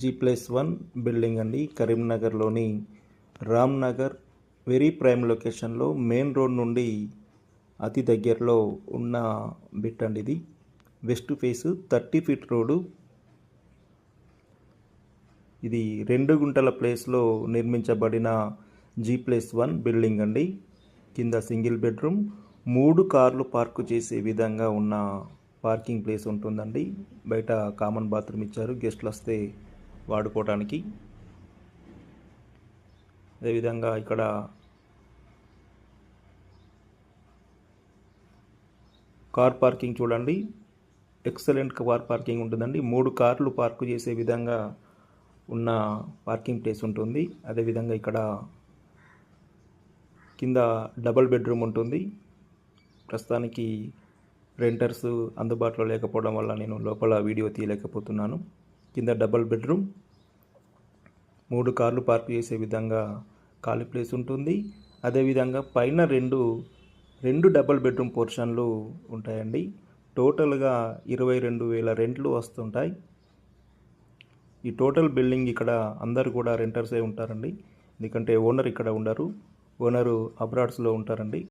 G plus one building అండి. కరీంనగర్లోని Ram Nagar very prime లొకేషన్లో మెయిన్ రోడ్ నుండి అతి దగ్గరలో ఉన్న బిట్ అండి ఇది. West face thirty feet road ఇది రెండు గుంటల ప్లేస్లో నిర్మించబడిన జీ ప్లస్ వన్ బిల్డింగ్ అండి. కింద సింగిల్ బెడ్రూమ్ మూడు కార్లు పార్కు చేసే విధంగా ఉన్న పార్కింగ్ ప్లేస్ ఉంటుందండి. బయట కామన్ బాత్రూమ్ ఇచ్చారు గెస్ట్లు వస్తే వాడుకోవటానికి. అదేవిధంగా ఇక్కడ కార్ పార్కింగ్ చూడండి. ఎక్సలెంట్ కార్ పార్కింగ్ ఉంటుందండి. మూడు కార్లు పార్కు చేసే విధంగా ఉన్న పార్కింగ్ ప్లేస్ ఉంటుంది. అదేవిధంగా ఇక్కడ కింద డబల్ బెడ్రూమ్ ఉంటుంది. ప్రస్తుతానికి రెంటర్స్ అందుబాటులో లేకపోవడం వల్ల నేను లోపల వీడియో తీయలేకపోతున్నాను. కింద డబల్ బెడ్రూమ్. మూడు కార్లు పార్క్ చేసే విధంగా ఖాళీ ప్లేస్ ఉంటుంది. అదేవిధంగా పైన రెండు రెండు డబల్ బెడ్రూమ్ పోర్షన్లు ఉంటాయండి. టోటల్గా ఇరవై రెండు వేల రెంట్లు వస్తుంటాయి. ఈ టోటల్ బిల్డింగ్ ఇక్కడ అందరు కూడా రెంటర్సే ఉంటారండి. ఎందుకంటే ఓనర్ ఇక్కడ ఉండరు. ఓనరు అబ్రాడ్స్లో ఉంటారండి.